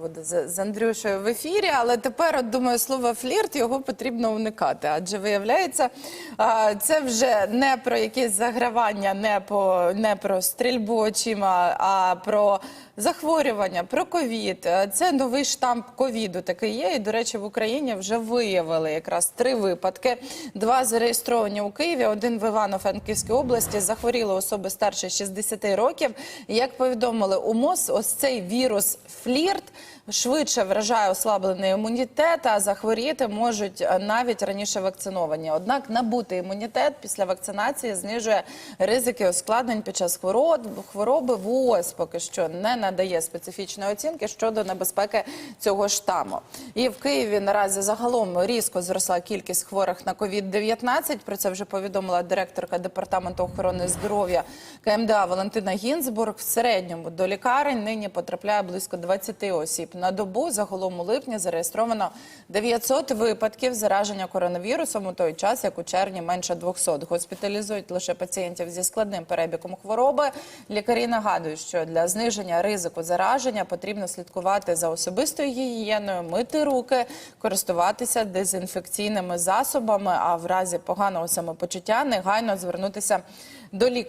буде з, Андрюшею в ефірі, але тепер от думаю, слово флірт його потрібно уникати. Адже виявляється, це вже не про якесь загравання, не по не про стрільбу очима, а про захворювання, про ковід. Це новий штамп ковіду такий є. І, до речі, в Україні вже виявили якраз три випадки. Два зареєстровані у Києві, один в Івано-Франківській області. Захворіли особи старше 60 років. Як повідомили у МОЗ, ось цей вірус флірт швидше вражає ослаблений імунітет, а захворіти можуть е, навіть раніше вакциновані. Однак набути імунітет після вакцинації знижує ризики ускладнень під час хвороб, хвороби. ВООЗ поки що не надає специфічної оцінки щодо небезпеки цього штаму. І в Києві наразі загалом різко зросла кількість хворих на COVID-19. Про це вже повідомила директорка департаменту охорони здоров'я КМДА Валентина Гінзбург. В середньому до лікарень нині потрапляє близько 20 осіб на добу. Загалом у липні зареєстровано 900 випадків зараження коронавірусом у той час, як у червні менше 200. Госпіталізують лише пацієнтів зі складним перебігом хвороби. Лікарі нагадують, що для зниження ризику зараження потрібно слідкувати за особистою гігієною, мити руки, користуватися дезінфекційними засобами. А в разі поганого самопочуття негайно звернутися до лікаря.